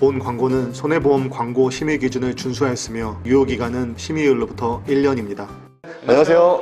본 광고는 손해보험 광고 심의 기준을 준수하였으며 유효기간은 심의일로부터 1년입니다. 안녕하세요.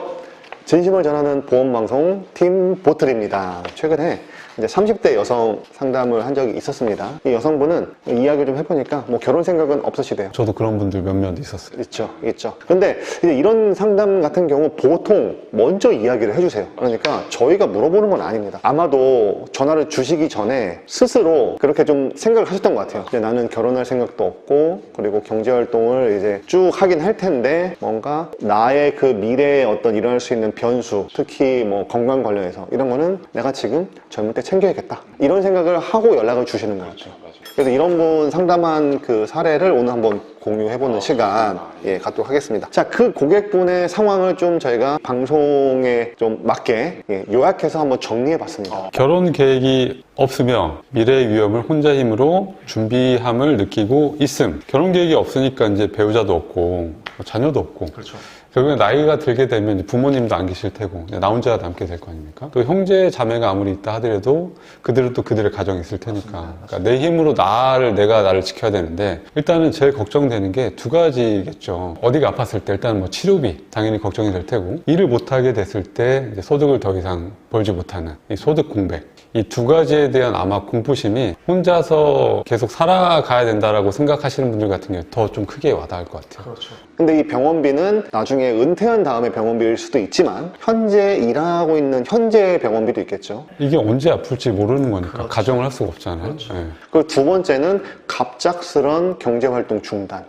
진심을 전하는 보험방송 팀 보틀입니다. 최근에 이제 30대 여성 상담을 한 적이 있었습니다. 이 여성분은 이야기를 좀 해보니까 뭐 결혼 생각은 없으시대요. 저도 그런 분들 몇몇 있었어요. 있죠, 있죠. 근데 이제 이런 상담 같은 경우 보통 먼저 이야기를 해주세요. 그러니까 저희가 물어보는 건 아닙니다. 아마도 전화를 주시기 전에 스스로 그렇게 좀 생각을 하셨던 것 같아요. 이제 나는 결혼할 생각도 없고 그리고 경제 활동을 이제 쭉 하긴 할 텐데 뭔가 나의 그 미래에 어떤 일어날 수 있는 변수, 특히 뭐 건강 관련해서 이런 거는 내가 지금 젊을 때 챙겨야겠다. 이런 생각을 하고 연락을 주시는 것 같아요. 그래서 이런 분 상담한 그 사례를 오늘 한번 공유해보는 시간 예, 갖도록 하겠습니다. 자, 그 고객분의 상황을 좀 저희가 방송에 좀 맞게 예, 요약해서 한번 정리해봤습니다. 결혼 계획이 없으며 미래의 위험을 혼자 힘으로 준비함을 느끼고 있음. 결혼 계획이 없으니까 이제 배우자도 없고 뭐 자녀도 없고. 그렇죠. 결국에 나이가 들게 되면 부모님도 안 계실 테고 나 혼자가 남게 될 거 아닙니까? 또 형제 자매가 아무리 있다 하더라도 그들은 또 그들의 가정이 있을 테니까 그러니까 내 힘으로 나를 내가 나를 지켜야 되는데 일단은 제일 걱정되는 게 두 가지겠죠. 어디가 아팠을 때 일단 뭐 치료비 당연히 걱정이 될 테고 일을 못 하게 됐을 때 이제 소득을 더 이상 벌지 못하는 이 소득 공백 이 두 가지에 대한 아마 공포심이 혼자서 계속 살아가야 된다라고 생각하시는 분들 같은 경우에 더좀 크게 와닿을 것 같아요. 그렇죠. 근데 이 병원비는 나중에 은퇴한 다음에 병원비일 수도 있지만 현재 일하고 있는 현재 병원비도 있겠죠. 이게 언제 아플지 모르는 거니까 가정을 할 수가 없잖아요. 예. 그리고 두 번째는 갑작스런 경제활동 중단.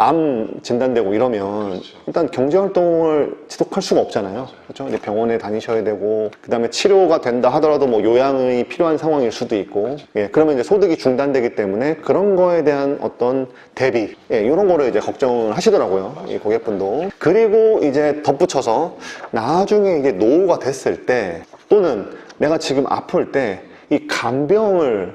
암 진단되고 이러면 일단 경제활동을 지속할 수가 없잖아요. 그렇죠? 이제 병원에 다니셔야 되고 그 다음에 치료가 된다 하더라도 뭐 요양이 필요한 상황일 수도 있고 예, 그러면 이제 소득이 중단되기 때문에 그런 거에 대한 어떤 대비 예, 이런 거를 이제 걱정을 하시더라고요. 이 고객분도 그리고 이제 덧붙여서 나중에 이게 노후가 됐을 때 또는 내가 지금 아플 때 이 간병을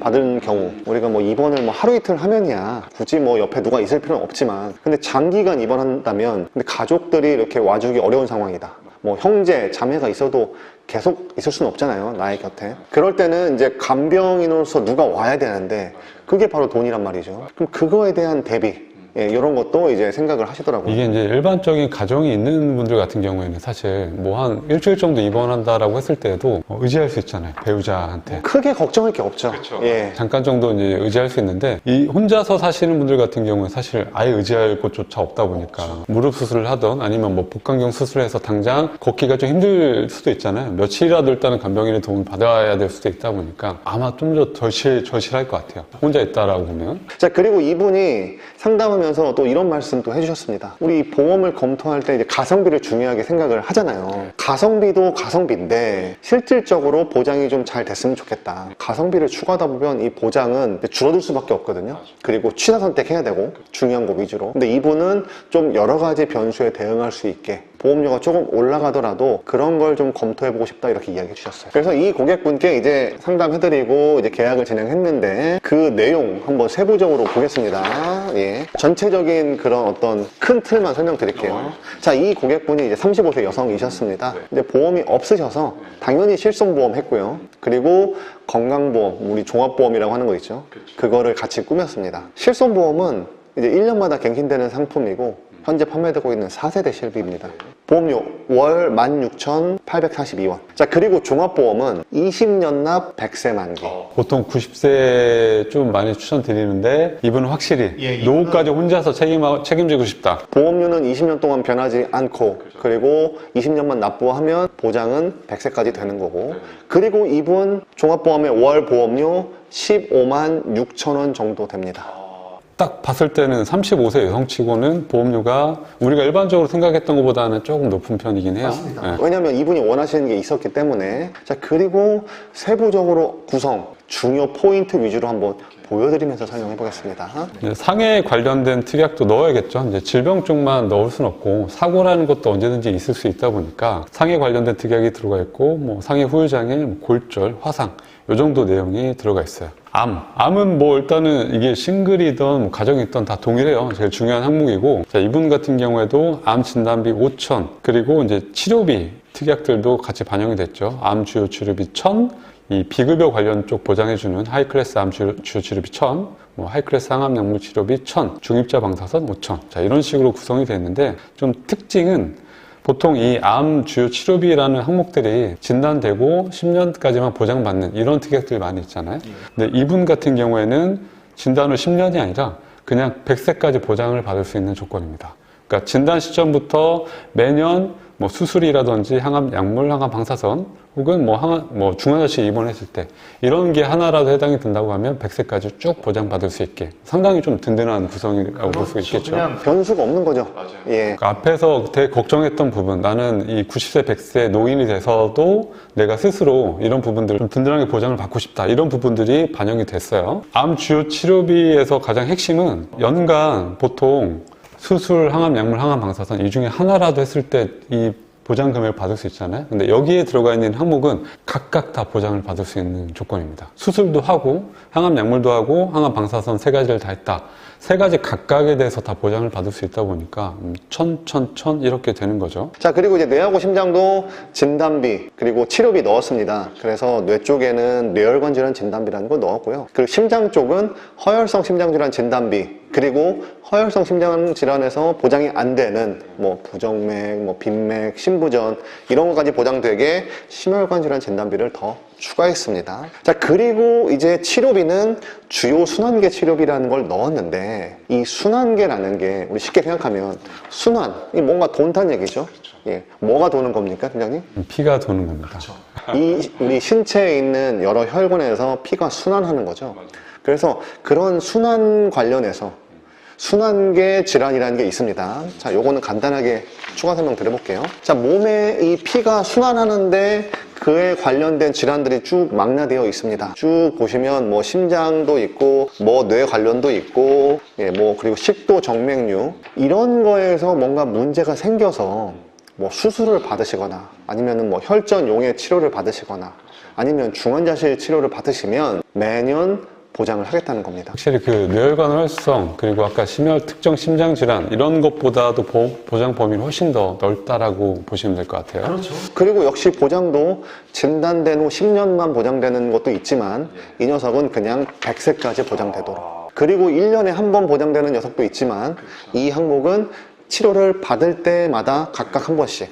받은 경우 우리가 뭐 입원을 뭐 하루 이틀 하면이야. 굳이 뭐 옆에 누가 있을 필요는 없지만. 근데 장기간 입원한다면 근데 가족들이 이렇게 와주기 어려운 상황이다. 뭐 형제 자매가 있어도 계속 있을 수는 없잖아요 나의 곁에. 그럴 때는 이제 간병인으로서 누가 와야 되는데 그게 바로 돈이란 말이죠. 그럼 그거에 대한 대비 예, 이런 것도 이제 생각을 하시더라고요 이게 이제 일반적인 가정이 있는 분들 같은 경우에는 사실 뭐 한 일주일 정도 입원한다라고 했을 때도 어, 의지할 수 있잖아요. 배우자한테. 크게 걱정할 게 없죠 예. 잠깐 정도 이제 의지할 수 있는데 이 혼자서 사시는 분들 같은 경우에 사실 아예 의지할 곳조차 없다 보니까 무릎 수술을 하던 아니면 뭐 복강경 수술해서 당장 걷기가 좀 힘들 수도 있잖아요. 며칠이라도 일단은 간병인의 도움을 받아야 될 수도 있다 보니까 아마 좀 더 절실, 절실할 것 같아요. 혼자 있다라고 보면. 자 그리고 이분이 상담하면 서 또 이런 말씀도 해주셨습니다. 우리 보험을 검토할 때 이제 가성비를 중요하게 생각을 하잖아요. 가성비도 가성비인데 실질적으로 보장이 좀 잘 됐으면 좋겠다. 가성비를 추구하다 보면 이 보장은 줄어들 수밖에 없거든요. 그리고 취사 선택해야 되고 중요한 거 위주로. 근데 이분은 좀 여러 가지 변수에 대응할 수 있게 보험료가 조금 올라가더라도 그런 걸 좀 검토해보고 싶다 이렇게 이야기해 주셨어요. 그래서 이 고객분께 이제 상담해드리고 이제 계약을 진행했는데 그 내용 한번 세부적으로 보겠습니다. 예. 전체적인 그런 어떤 큰 틀만 설명드릴게요. 자, 이 고객분이 이제 35세 여성이셨습니다. 이제 보험이 없으셔서 당연히 실손보험 했고요. 그리고 건강보험, 우리 종합보험이라고 하는 거 있죠. 그거를 같이 꾸몄습니다. 실손보험은 이제 1년마다 갱신되는 상품이고 현재 판매되고 있는 4세대 실비입니다. 보험료 월 16,842원. 자, 그리고 종합보험은 20년 납 100세 만기. 보통 90세 좀 많이 추천드리는데 이분은 확실히 예, 이분은- 노후까지 혼자서 책임, 책임지고 싶다. 보험료는 20년 동안 변하지 않고 그리고 20년만 납부하면 보장은 100세까지 되는 거고 그리고 이분 종합보험의 월 보험료 15만 6천 원 정도 됩니다. 딱 봤을 때는 35세 여성치고는 보험료가 우리가 일반적으로 생각했던 것보다는 조금 높은 편이긴 해요. 예. 왜냐하면 이분이 원하시는 게 있었기 때문에 자 그리고 세부적으로 구성 중요 포인트 위주로 한번 보여드리면서 설명해 보겠습니다. 이제 상해에 관련된 특약도 넣어야겠죠. 이제 질병 쪽만 넣을 수는 없고 사고라는 것도 언제든지 있을 수 있다 보니까 상해 관련된 특약이 들어가 있고 뭐 상해 후유장애, 뭐 골절, 화상 요 정도 내용이 들어가 있어요. 암, 암은 뭐 일단은 이게 싱글이든 뭐 가정이든 다 동일해요. 제일 중요한 항목이고 자, 이분 같은 경우에도 암 진단비 5천 그리고 이제 치료비 특약들도 같이 반영이 됐죠. 암 주요 치료비 1,000, 이 비급여 관련 쪽 보장해주는 하이클래스 암 주요 치료비 1000, 뭐 하이클래스 항암 약물 치료비 1000, 중입자 방사선 5000. 자, 이런 식으로 구성이 되어 있는데 좀 특징은 보통 이 암 주요 치료비라는 항목들이 진단되고 10년까지만 보장받는 이런 특약들이 많이 있잖아요. 근데 이분 같은 경우에는 진단 후 10년이 아니라 그냥 100세까지 보장을 받을 수 있는 조건입니다. 그러니까 진단 시점부터 매년 뭐 수술이라든지 항암 약물, 항암 방사선 혹은 뭐 항암, 뭐 중환자실 입원했을 때 이런 게 하나라도 해당이 된다고 하면 100세까지 쭉 보장받을 수 있게 상당히 좀 든든한 구성이라고 볼 수 있겠죠. 그냥 변수가 없는 거죠. 예. 그러니까 앞에서 되게 걱정했던 부분, 나는 이 90세, 100세 노인이 돼서도 내가 스스로 이런 부분들을 좀 든든하게 보장을 받고 싶다. 이런 부분들이 반영이 됐어요. 암 주요 치료비에서 가장 핵심은 연간 보통 수술, 항암, 약물, 항암, 방사선 이 중에 하나라도 했을 때 이 보장 금액을 받을 수 있잖아요. 근데 여기에 들어가 있는 항목은 각각 다 보장을 받을 수 있는 조건입니다. 수술도 하고, 항암 약물도 하고, 항암 방사선 세 가지를 다 했다. 세 가지 각각에 대해서 다 보장을 받을 수 있다 보니까 음, 천, 천, 천 이렇게 되는 거죠. 자, 그리고 이제 뇌하고 심장도 진단비, 그리고 치료비 넣었습니다. 그래서 뇌 쪽에는 뇌혈관 질환 진단비라는 거 넣었고요. 그리고 심장 쪽은 허혈성 심장 질환 진단비, 그리고 허혈성 심장 질환에서 보장이 안 되는 뭐 부정맥, 뭐 빈맥, 심부전 이런 것까지 보장되게 심혈관 질환 진단비를 더 추가했습니다. 자, 그리고 이제 치료비는 주요 순환계 치료비라는 걸 넣었는데 이 순환계라는 게 우리 쉽게 생각하면 순환, 이 뭔가 돈탄 얘기죠. 예, 뭐가 도는 겁니까, 팀장님? 음, 피가 도는 겁니다. 이 우리 신체에 있는 여러 혈관에서 피가 순환하는 거죠. 그래서 그런 순환 관련해서 순환계 질환이라는 게 있습니다. 자, 요거는 간단하게 추가 설명 드려볼게요. 자, 몸에 이 피가 순환하는데 그에 관련된 질환들이 쭉 망라되어 있습니다. 쭉 보시면 뭐 심장도 있고 뭐 뇌 관련도 있고 예, 뭐 그리고 식도 정맥류 이런 거에서 뭔가 문제가 생겨서 뭐 수술을 받으시거나 아니면은 뭐 혈전용의 치료를 받으시거나 아니면 중환자실 치료를 받으시면 매년 보장을 하겠다는 겁니다. 확실히 그 뇌혈관 활성 그리고 아까 심혈 특정 심장 질환 이런 것보다도 보, 보장 범위는 훨씬 더 넓다라고 보시면 될 것 같아요. 그렇죠. 그리고 역시 보장도 진단된 후 10년만 보장되는 것도 있지만 이 녀석은 그냥 100세까지 보장되도록. 그리고 1년에 한 번 보장되는 녀석도 있지만 이 항목은 치료를 받을 때마다 각각 한 번씩.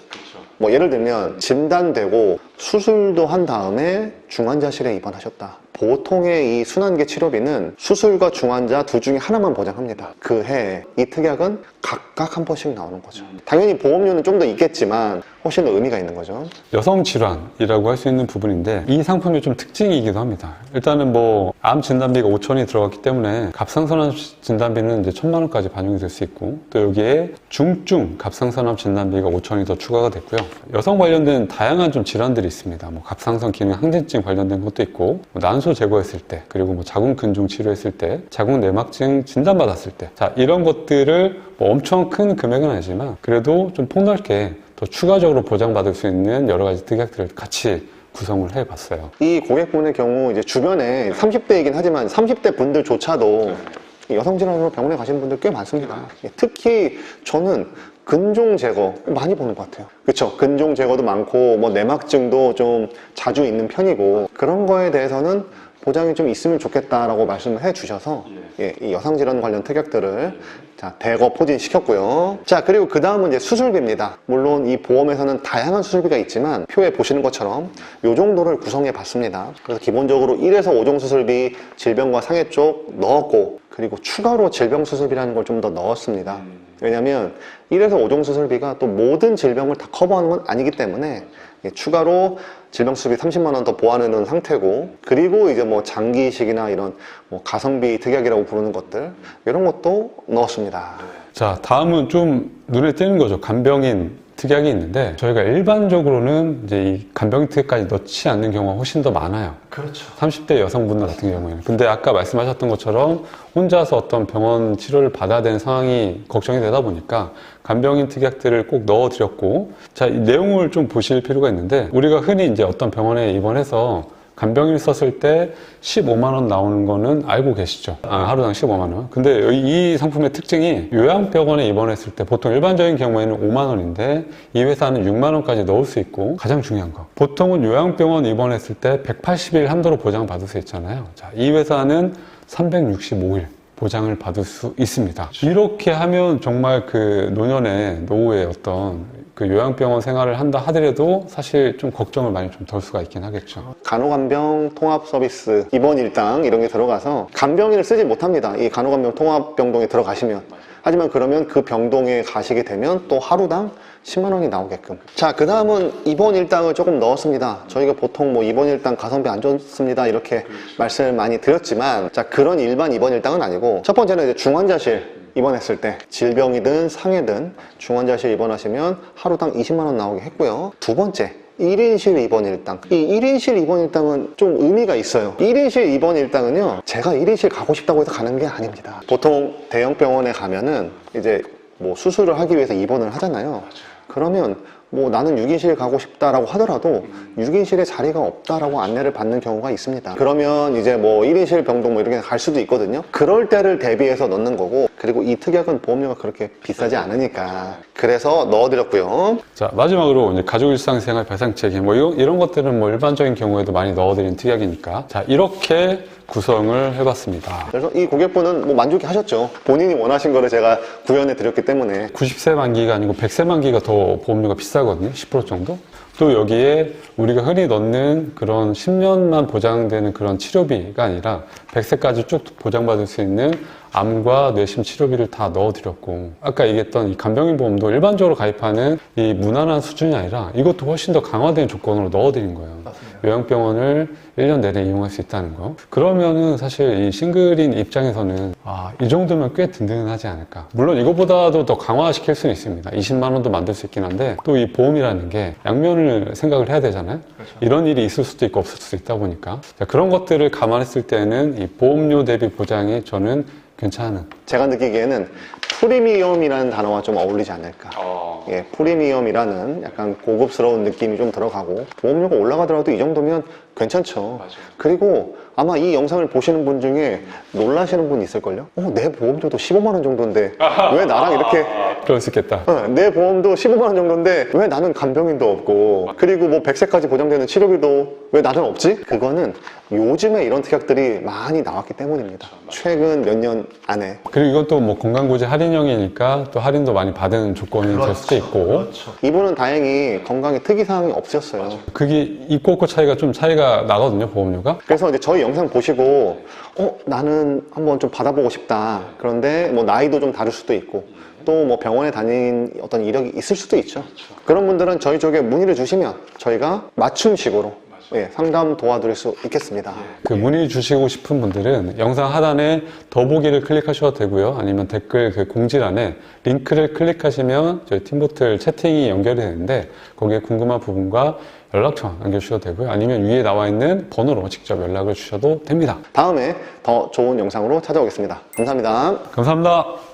뭐 예를 들면 진단되고 수술도 한 다음에 중환자실에 입원하셨다. 보통의 이 순환계 치료비는 수술과 중환자 둘 중에 하나만 보장합니다. 그 해에 이 특약은 각각 한 번씩 나오는 거죠. 당연히 보험료는 좀 더 있겠지만 훨씬 더 의미가 있는 거죠. 여성 질환이라고 할 수 있는 부분인데 이 상품이 좀 특징이기도 합니다. 일단은 뭐 암 진단비가 5천이 들어갔기 때문에 갑상선암 진단비는 이제 천만 원까지 반영이 될 수 있고 또 여기에 중증 갑상선암 진단비가 5천이 더 추가가 됐고요. 여성 관련된 다양한 좀 질환들이 있습니다. 뭐 갑상선 기능 항진증 관련된 것도 있고 뭐 난소 제거했을 때 그리고 뭐 자궁 근종 치료했을 때 자궁 내막증 진단받았을 때 자 이런 것들을 뭐 엄청 큰 금액은 아니지만 그래도 좀 폭넓게 더 추가적으로 보장받을 수 있는 여러 가지 특약들을 같이 구성을 해봤어요. 이 고객분의 경우 이제 주변에 30대이긴 하지만 30대 분들조차도 여성 질환으로 병원에 가시는 분들 꽤 많습니다. 예, 특히 저는 근종 제거 많이 보는 것 같아요. 그렇죠. 근종 제거도 많고 뭐 내막증도 좀 자주 있는 편이고 그런 거에 대해서는 보장이 좀 있으면 좋겠다라고 말씀을 해 주셔서 예, 이 여성 질환 관련 특약들을 자, 대거 포진시켰고요. 자, 그리고 그 다음은 이제 수술비입니다. 물론 이 보험에서는 다양한 수술비가 있지만 표에 보시는 것처럼 요 정도를 구성해 봤습니다. 그래서 기본적으로 1에서 5종 수술비 질병과 상해 쪽 넣었고 그리고 추가로 질병 수술비라는 걸 좀 더 넣었습니다. 왜냐면 1에서 5종 수술비가 또 모든 질병을 다 커버하는 건 아니기 때문에 예, 추가로 질병 수술비 30만 원 더 보완해 놓은 상태고 그리고 이제 뭐 장기 이식이나 이런 뭐 가성비 특약이라고 부르는 것들 이런 것도 넣었습니다. 자, 다음은 좀 눈에 띄는 거죠. 간병인 특약이 있는데 저희가 일반적으로는 이제 이 간병인 특약까지 넣지 않는 경우가 훨씬 더 많아요. 그렇죠. 30대 여성분들 같은 경우에는. 근데 아까 말씀하셨던 것처럼 혼자서 어떤 병원 치료를 받아야 되는 상황이 걱정이 되다 보니까 간병인 특약들을 꼭 넣어드렸고, 자, 이 내용을 좀 보실 필요가 있는데, 우리가 흔히 이제 어떤 병원에 입원해서 간병인 썼을 때 15만 원 나오는 거는 알고 계시죠? 아, 하루당 15만 원. 근데 이 상품의 특징이 요양병원에 입원했을 때 보통 일반적인 경우에는 5만 원인데 이 회사는 6만 원까지 넣을 수 있고 가장 중요한 거. 보통은 요양병원 입원했을 때 180일 한도로 보장 받을 수 있잖아요. 자, 이 회사는 365일 보장을 받을 수 있습니다. 이렇게 하면 정말 그 노년의 노후의 어떤 그 요양병원 생활을 한다 하더라도 사실 좀 걱정을 많이 좀 덜 수가 있긴 하겠죠. 간호간병 통합 서비스 입원 일당 이런 게 들어가서 간병인을 쓰지 못합니다. 이 간호간병 통합 병동에 들어가시면. 하지만 그러면 그 병동에 가시게 되면 또 하루당 10만 원이 나오게끔. 자, 그 다음은 입원 일당을 조금 넣었습니다. 저희가 보통 뭐 입원 일당 가성비 안 좋습니다. 이렇게 말씀을 많이 드렸지만, 자, 그런 일반 입원 일당은 아니고, 첫 번째는 이제 중환자실 입원했을 때 질병이든 상해든 중환자실 입원하시면 하루당 20만 원 나오게 했고요. 두 번째, 1인실 입원 일당. 이 1인실 입원 일당은 좀 의미가 있어요. 1인실 입원 일당은요, 제가 1인실 가고 싶다고 해서 가는 게 아닙니다. 보통 대형 병원에 가면은 이제 뭐 수술을 하기 위해서 입원을 하잖아요. 그러면 뭐 나는 6인실 가고 싶다라고 하더라도 6인실에 자리가 없다라고 안내를 받는 경우가 있습니다. 그러면 이제 뭐 1인실 병동 뭐 이렇게 갈 수도 있거든요. 그럴 때를 대비해서 넣는 거고 그리고 이 특약은 보험료가 그렇게 비싸지 않으니까 그래서 넣어드렸고요. 자, 마지막으로 이제 가족 일상생활 배상 책임 뭐 이런, 이런 것들은 뭐 일반적인 경우에도 많이 넣어드린 특약이니까 자, 이렇게 구성을 해봤습니다. 그래서 이 고객분은 뭐 만족해 하셨죠. 본인이 원하신 거를 제가 구현해 드렸기 때문에 90세 만기가 아니고 100세 만기가 더 보험료가 비싸거든요. 10% 정도. 또 여기에 우리가 흔히 넣는 그런 10년만 보장되는 그런 치료비가 아니라 100세까지 쭉 보장받을 수 있는 암과 뇌심 치료비를 다 넣어드렸고 아까 얘기했던 이 간병인 보험도 일반적으로 가입하는 이 무난한 수준이 아니라 이것도 훨씬 더 강화된 조건으로 넣어드린 거예요. 요양병원을 1년 내내 이용할 수 있다는 거. 그러면은 사실 이 싱글인 입장에서는 아, 이 정도면 꽤 든든하지 않을까. 물론 이거보다도 더 강화시킬 수는 있습니다. 20만 원도 만들 수 있긴 한데 또 이 보험이라는 게 양면을 생각을 해야 되잖아요. 이런 일이 있을 수도 있고 없을 수도 있다 보니까 자, 그런 것들을 감안했을 때는 이 보험료 대비 보장이 저는 괜찮은 제가 느끼기에는 프리미엄이라는 단어와 좀 어울리지 않을까. 예, 프리미엄이라는 약간 고급스러운 느낌이 좀 들어가고 보험료가 올라가더라도 이 정도면 괜찮죠. 그리고 아마 이 영상을 보시는 분 중에 놀라시는 분 있을걸요? 어, 내 보험료도 15만 원 정도인데 왜 나랑 이렇게 그럴 수 있겠다. 어, 내 보험도 15만 원 정도인데 왜 나는 간병인도 없고 그리고 뭐 100세까지 보장되는 치료비도 왜 나는 없지? 그거는 요즘에 이런 특약들이 많이 나왔기 때문입니다. 최근 몇 년 안에 그리고 이것도 뭐 건강구제 할인형이니까 또 할인도 많이 받은 조건이 될 수도 있고 이분은 다행히 건강에 특이사항이 없으셨어요. 그게 있고 없고 차이가 좀 차이가 나거든요 보험료가 그래서 이제 저희 영상 보시고 어 나는 한번 좀 받아보고 싶다. 그런데 뭐 나이도 좀 다를 수도 있고 또 뭐 병원에 다닌 어떤 이력이 있을 수도 있죠. 그런 분들은 저희 쪽에 문의를 주시면 저희가 맞춤식으로 예, 상담 도와드릴 수 있겠습니다. 그 문의 주시고 싶은 분들은 영상 하단에 더보기를 클릭하셔도 되고요. 아니면 댓글 그 공지란에 링크를 클릭하시면 저희 팀보틀 채팅이 연결이 되는데 거기에 궁금한 부분과 연락처 남겨주셔도 되고요. 아니면 위에 나와 있는 번호로 직접 연락을 주셔도 됩니다. 다음에 더 좋은 영상으로 찾아오겠습니다. 감사합니다. 감사합니다.